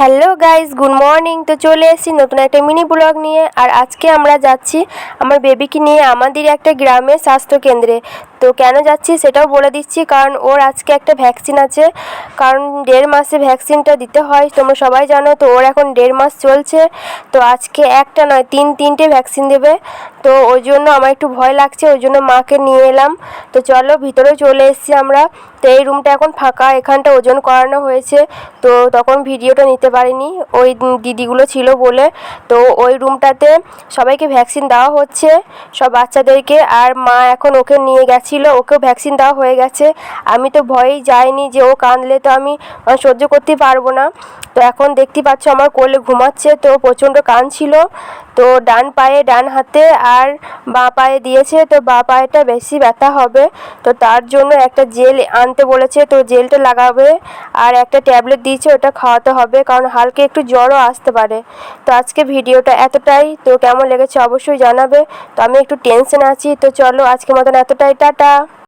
Hello guys, good morning. তো চলে এসেছি নতুন একটা মিনি ব্লগ নিয়ে। আর আজকে আমরা যাচ্ছি আমার বেবিকে নিয়ে আমাদের একটা গ্রামের স্বাস্থ্যকেন্দ্রে তো কেন যাচ্ছি সেটাও বলে দিচ্ছি, কারণ ওর আজকে একটা ভ্যাকসিন আছে। কারণ দেড় মাসে ভ্যাকসিনটা দিতে হয়, তোমরা সবাই জানো। তো ওর এখন দেড় মাস চলছে। তো আজকে একটা নয়, তিন, তিনটে ভ্যাকসিন দেবে। তো ওই জন্য আমার একটু ভয় লাগছে, ওই জন্য মাকে নিয়ে এলাম। তো চলো ভিতরে চলে এসেছি আমরা। তো এই রুমটা এখন ফাঁকা, এখানটা ওজন করানো হয়েছে। তো তখন ভিডিওটা নিতে পারিনি, ওই দিদিগুলো ছিল বলে। তো ওই রুমটাতে সবাইকে ভ্যাকসিন দেওয়া হচ্ছে, সব বাচ্চাদেরকে। আর মা এখন ওকে নিয়ে গেছিল, ওকেও ভ্যাকসিন দেওয়া হয়ে গেছে। আমি তো ভয়েই যাইনি যে ও কাঁদলে তো আমি সহ্য করতে পারব না। তো এখন দেখতে পাচ্ছ আমার কোলে ঘুমাচ্ছে, তো প্রচণ্ড কাঁদছিল। তো ডান পায়ে, ডান হাতে আর বাঁ পায়ে দিয়েছে, তো বাঁ পায়েটা বেশি ব্যথা হবে। তো তার জন্য একটা জেল আনতে বলেছে, তো জেলটা লাগাবে আর একটা ট্যাবলেট দিয়েছে, ওটা খাওয়াতে হবে, কারণ হালকা একটু জ্বরও আসতে পারে। তো আজকে ভিডিওটা এতটাই। তো কেমন লেগেছে অবশ্যই জানাবে। তো আমি একটু টেনশন আছি। তো চলো আজকে মতন এতটাই। টাটা!